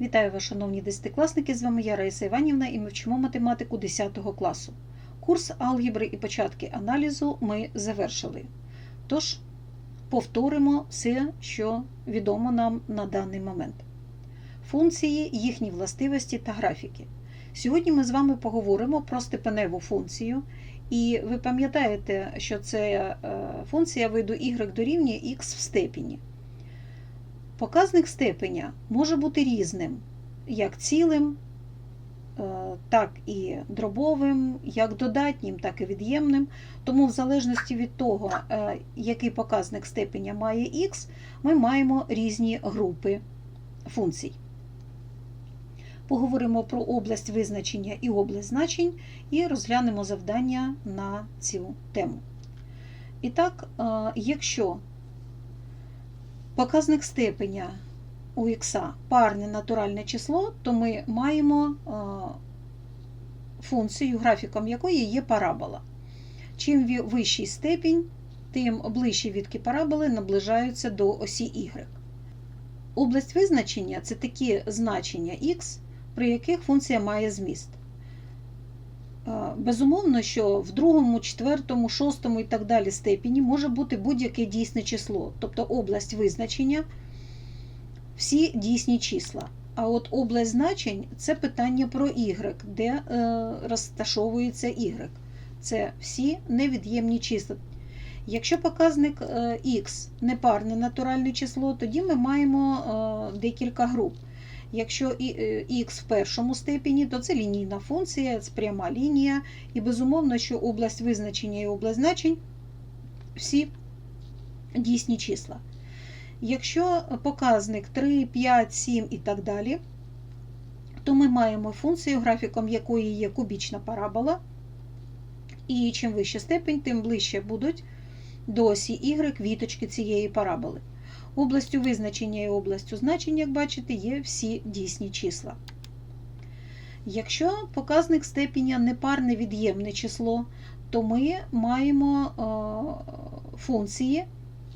Вітаю вас, шановні десятикласники! З вами я Раїса Іванівна і ми вчимо математику 10 класу. Курс алгебри і початки аналізу ми завершили. Тож, повторимо все, що відомо нам на даний момент. Функції, їхні властивості та графіки. Сьогодні ми з вами поговоримо про степеневу функцію. І ви пам'ятаєте, що це е, функція виду y дорівнює x в степені. Показник степеня може бути різним, як цілим, е, так і дробовим, як додатнім, так і від'ємним. Тому, в залежності від того, е, який показник степеня має х, ми маємо різні групи функцій. Поговоримо про область визначення і область значень і розглянемо завдання на цю тему. І так, е, якщо показник степеня у х парне натуральне число, то ми маємо функцію, графіком якої є парабола. Чим вищий степінь, тим ближчі відки параболи наближаються до осі y. Область визначення це такі значення х, при яких функція має зміст. Безумовно, що в другому, четвертому, шостому і так далі степені може бути будь-яке дійсне число, тобто область визначення, всі дійсні числа. А от область значень це питання про y, де е, розташовується y. Це всі невід'ємні числа. Якщо показник е, x непарне натуральне число, тоді ми маємо е, декілька груп. Якщо х в першому степені, то це лінійна функція, це пряма лінія, і безумовно, що область визначення і область значень всі дійсні числа. Якщо показник 3, 5, 7 і так далі, то ми маємо функцію, графіком якої є кубічна парабола, і чим вища степень, тим ближче будуть до осі y віточки цієї параболи. Областю визначення і областю значень, як бачите, є всі дійсні числа. Якщо показник степеня непарне від'ємне число, то ми маємо функції,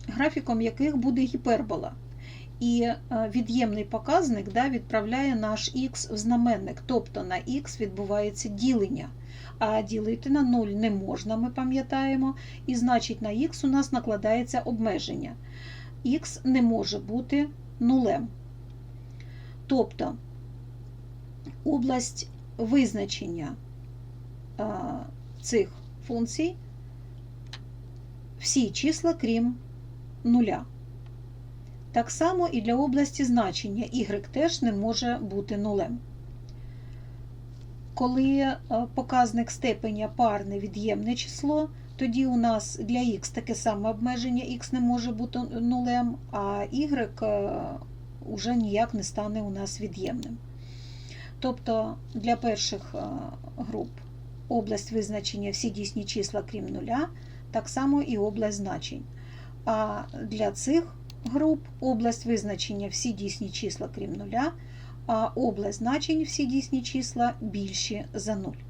графіком яких буде гіпербола. І від'ємний показник да, відправляє наш х в знаменник, тобто на х відбувається ділення. А ділити на 0 не можна, ми пам'ятаємо, і значить на х у нас накладається обмеження х не може бути нулем. Тобто область визначення цих функцій всі числа, крім нуля. Так само і для області значення y теж не може бути нулем. Коли показник степеня парне від'ємне число, тоді у нас для х таке саме обмеження, х не може бути нулем, а y вже ніяк не стане у нас від'ємним. Тобто для перших груп область визначення всі дійсні числа, крім нуля, так само і область значень. А для цих груп область визначення всі дійсні числа, крім нуля, а область значень всі дійсні числа більші за нуль.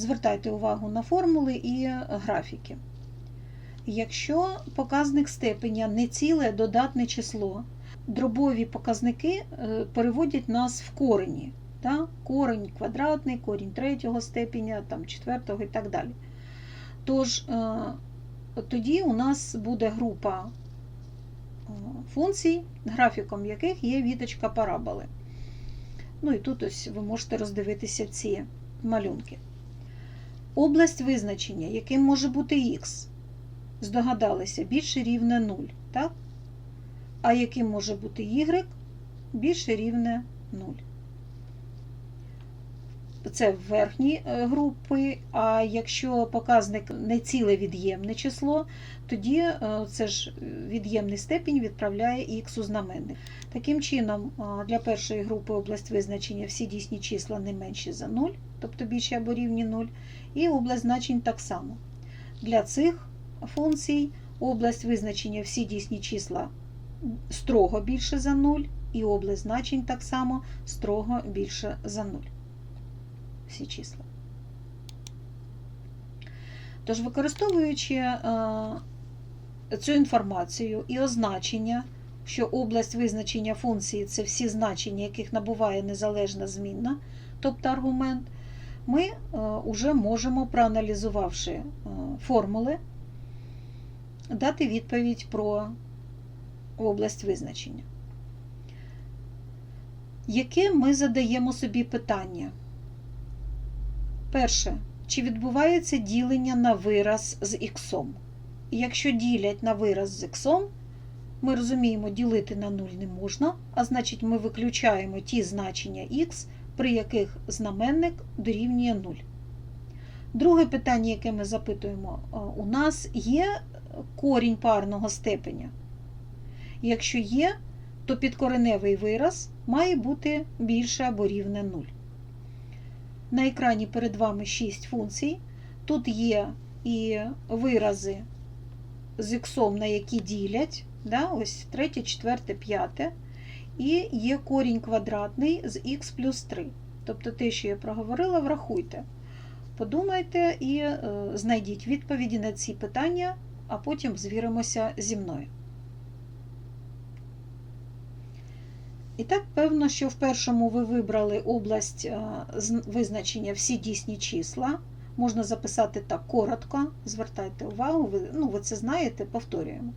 Звертайте увагу на формули і графіки. Якщо показник степеня не ціле додатне число, дробові показники переводять нас в корені. Так? Корень квадратний, корінь третього степеня, там, четвертого і так далі. Тож, тоді у нас буде група функцій, графіком яких є віточка параболи. Ну і тут ось ви можете роздивитися ці малюнки. Область визначення, яким може бути х, здогадалися, більше рівне 0, так? А яким може бути y більше рівне 0. Це верхні групи, а якщо показник не ціле від'ємне число, тоді це ж від'ємний степінь відправляє х у знаменник. Таким чином, для першої групи область визначення всі дійсні числа не менші за 0, тобто більше або рівні 0, і область значень так само. Для цих функцій область визначення всі дійсні числа строго більше за 0, і область значень так само строго більше за 0. Всі числа. Тож, використовуючи цю інформацію і означення, що область визначення функції це всі значення, яких набуває незалежна змінна, тобто аргумент, ми вже можемо, проаналізувавши е, формули, дати відповідь про область визначення. Яке ми задаємо собі питання? Перше, чи відбувається ділення на вираз з іксом? Якщо ділять на вираз з іксом, ми розуміємо, ділити на 0 не можна, а значить, ми виключаємо ті значення х, при яких знаменник дорівнює 0. Друге питання, яке ми запитуємо, у нас є корінь парного степеня. Якщо є, то підкореневий вираз має бути більше або рівне 0. На екрані перед вами 6 функцій. Тут є і вирази з іксом, на які ділять, да, ось третє, четверте, п'яте, і є корінь квадратний з х плюс 3. Тобто те, що я проговорила, врахуйте. Подумайте і е, знайдіть відповіді на ці питання, а потім звіримося зі мною. І так, певно, що в першому ви вибрали область е, визначення всі дійсні числа. Можна записати так коротко, звертайте увагу, ви, ну, ви це знаєте, повторюємо.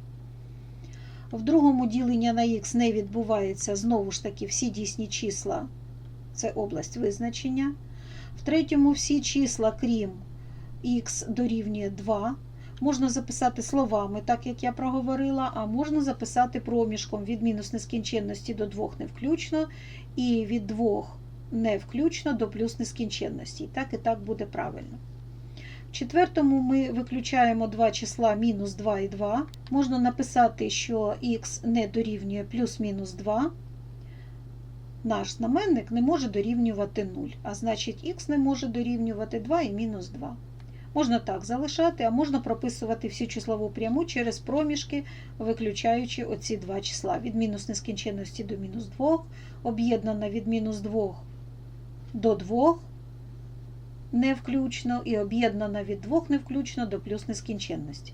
В другому ділення на х не відбувається знову ж таки всі дійсні числа це область визначення. В третьому всі числа, крім х дорівнює 2. Можна записати словами, так як я проговорила, а можна записати проміжком від мінус нескінченності до 2 не включно, і від 2 не включно до плюс нескінченності. Так і так буде правильно. Четвертому ми виключаємо два числа мінус 2 і 2. Можна написати, що х не дорівнює плюс-мінус 2. Наш знаменник не може дорівнювати 0, а значить х не може дорівнювати 2 і мінус 2. Можна так залишати, а можна прописувати всю числову пряму через проміжки, виключаючи оці два числа. Від мінус нескінченності до мінус 2, об'єднана від мінус 2 до 2 не включно, і об'єднана від 2 не включно до плюс нескінченності.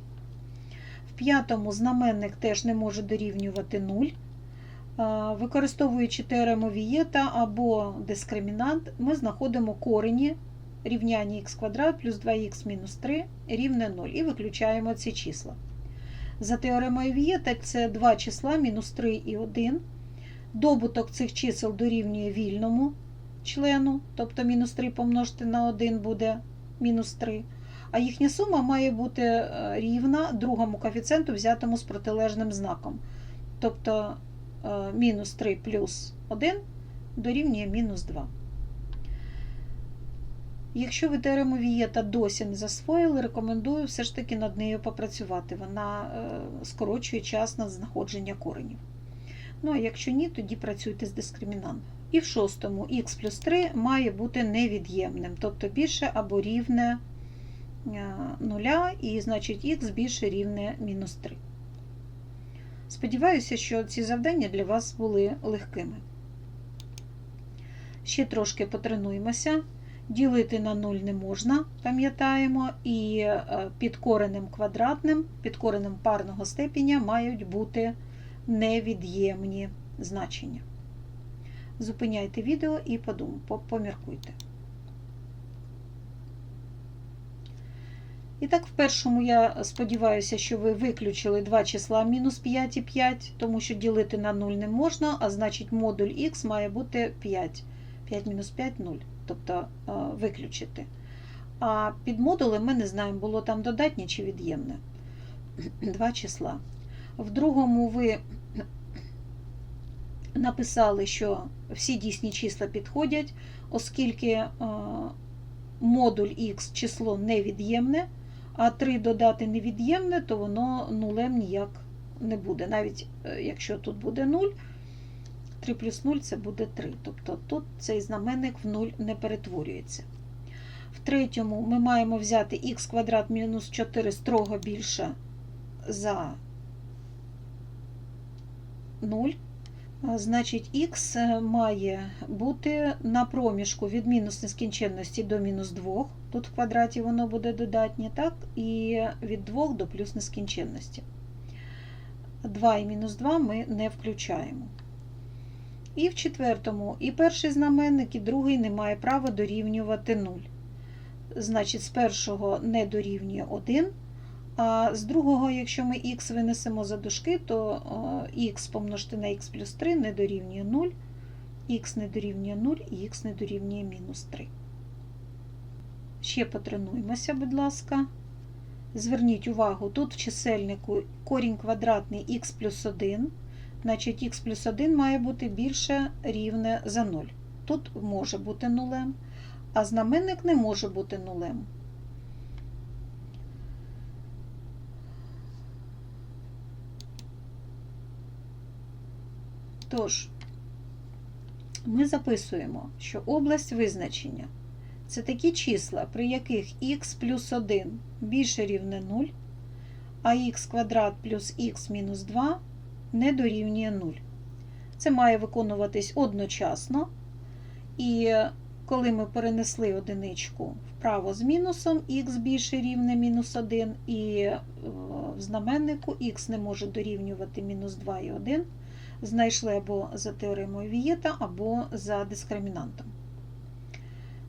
В п'ятому знаменник теж не може дорівнювати 0. Використовуючи теорему Вієта або дискримінант, ми знаходимо корені рівняння х квадрат плюс 2х мінус 3 рівне 0 і виключаємо ці числа. За теоремою Вієта це два числа мінус 3 і 1. Добуток цих чисел дорівнює вільному члену, тобто мінус 3 помножити на 1 буде мінус 3. А їхня сума має бути е, рівна другому коефіцієнту, взятому з протилежним знаком. Тобто е, мінус 3 плюс 1 дорівнює мінус 2. Якщо ви теорему Вієта досі не засвоїли, рекомендую все ж таки над нею попрацювати. Вона е, скорочує час на знаходження коренів. Ну, а якщо ні, тоді працюйте з дискримінантом. І в шостому х плюс 3 має бути невід'ємним, тобто більше або рівне 0, е, і значить х більше рівне мінус 3. Сподіваюся, що ці завдання для вас були легкими. Ще трошки потренуємося. Ділити на 0 не можна, пам'ятаємо, і е, під коренем квадратним, під коренем парного степеня мають бути невід'ємні значення. Зупиняйте відео і поміркуйте. І так, в першому я сподіваюся, що ви виключили два числа мінус 5 і 5, тому що ділити на 0 не можна, а значить модуль х має бути 5. 5 мінус 5 0 тобто е, виключити. А під модулем ми не знаємо, було там додатнє чи від'ємне. Два числа. В другому ви написали, що всі дійсні числа підходять, оскільки е, модуль Х число невід'ємне, а 3 додати невід'ємне, то воно нулем ніяк не буде. Навіть е, якщо тут буде 0, 3 плюс 0 це буде 3. Тобто тут цей знаменник в 0 не перетворюється. В третьому ми маємо взяти х квадрат мінус 4 строго більше за 0. Значить, х має бути на проміжку від мінус нескінченності до мінус 2. Тут в квадраті воно буде додатнє, так? І від 2 до плюс нескінченності. 2 і мінус 2 ми не включаємо. І в четвертому і перший знаменник, і другий не має права дорівнювати 0. Значить, з першого не дорівнює 1, а з другого, якщо ми х винесемо за дужки, то х помножити на х плюс 3 не дорівнює 0, х не дорівнює 0 і х не дорівнює мінус 3. Ще потренуємося, будь ласка. Зверніть увагу, тут в чисельнику корінь квадратний х плюс 1, значить х плюс 1 має бути більше рівне за 0. Тут може бути нулем, а знаменник не може бути нулем. Тож, ми записуємо, що область визначення це такі числа, при яких х плюс 1 більше рівне 0, а х квадрат плюс х мінус 2 не дорівнює 0. Це має виконуватись одночасно. І коли ми перенесли одиничку вправо з мінусом, х більше рівне мінус 1, і в знаменнику х не може дорівнювати мінус 2 і 1, знайшли або за теоремою Вієта, або за дискримінантом.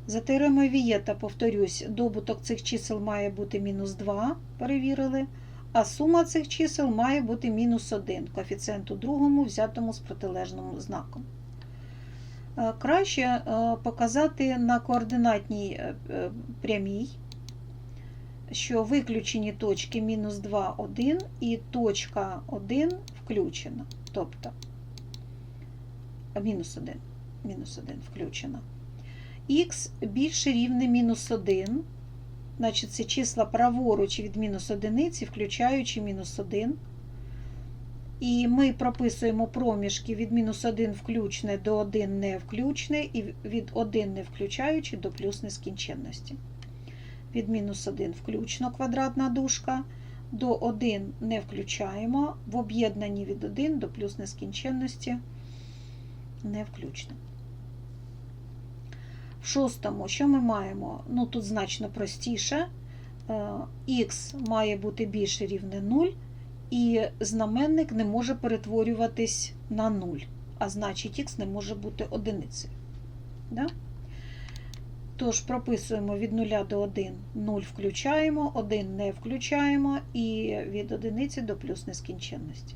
За теоремою Вієта, повторюсь, добуток цих чисел має бути мінус 2, перевірили, а сума цих чисел має бути мінус 1, коефіцієнт у другому, взятому з протилежним знаком. Краще показати на координатній прямій, що виключені точки мінус 2, 1 і точка 1 включена. Тобто мінус 1, мінус 1 включена. Х більше рівне мінус 1, значить це числа праворуч від мінус 1, включаючи мінус 1. І ми прописуємо проміжки від мінус 1 включне до 1 не включне, і від 1 не включаючи до плюс нескінченності. Від мінус 1 включно квадратна дужка, до 1 не включаємо, в об'єднанні від 1 до плюс нескінченності не включно. В шостому, що ми маємо? Ну, тут значно простіше. Х має бути більше рівне 0, і знаменник не може перетворюватись на 0, а значить х не може бути одиницею. Да? Тож прописуємо від 0 до 1 0 включаємо, 1 не включаємо, і від 1 до плюс нескінченності.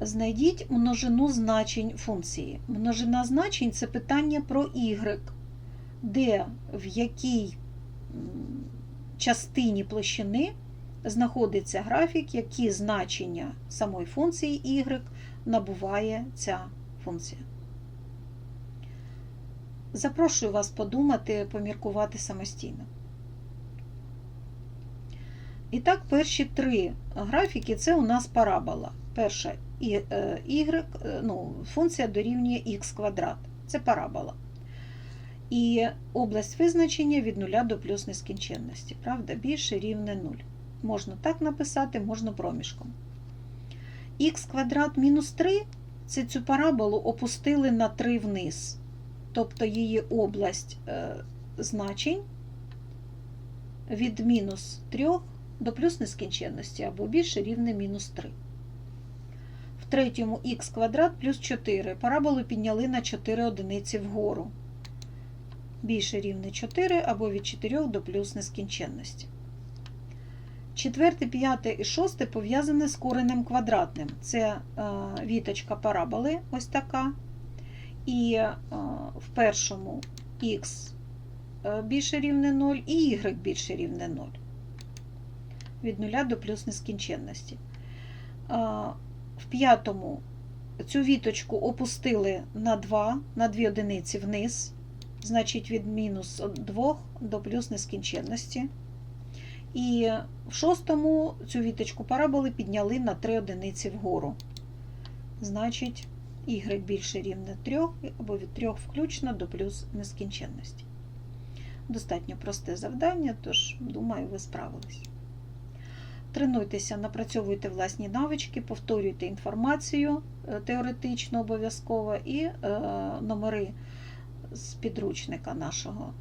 Знайдіть множину значень функції. Множина значень це питання про y, де в якій частині площини знаходиться графік, які значення самої функції y набуває ця функція. Запрошую вас подумати, поміркувати самостійно. І так, перші три графіки це у нас парабола. Перша y, ну, функція дорівнює х квадрат. Це парабола. І область визначення від 0 до плюс нескінченності. Правда, більше рівне 0. Можна так написати, можна проміжком. Х квадрат мінус 3 це цю параболу опустили на 3 вниз. Тобто її область е, значень від мінус 3 до плюс нескінченності або більше рівне мінус 3. В третьому х квадрат плюс 4. Параболу підняли на 4 одиниці вгору. Більше рівне 4 або від 4 до плюс нескінченності. Четверте, п'яте і шосте пов'язане з коренем квадратним. Це е, віточка параболи, ось така. І е, в першому х більше рівне 0 і y більше рівне 0. Від 0 до плюс нескінченності. В п'ятому цю віточку опустили на 2, на 2 одиниці вниз, значить від мінус 2 до плюс нескінченності. І в шостому цю віточку параболи підняли на 3 одиниці вгору. Значить, y більше рівне 3 або від 3 включно до плюс нескінченності. Достатньо просте завдання, тож, думаю, ви справились. Тренуйтеся, напрацьовуйте власні навички, повторюйте інформацію теоретично обов'язково і номери з підручника нашого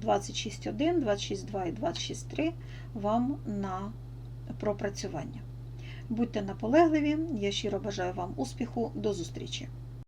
26.1, 26.2 і 26.3 вам на пропрацювання. Будьте наполегливі, я щиро бажаю вам успіху, до зустрічі!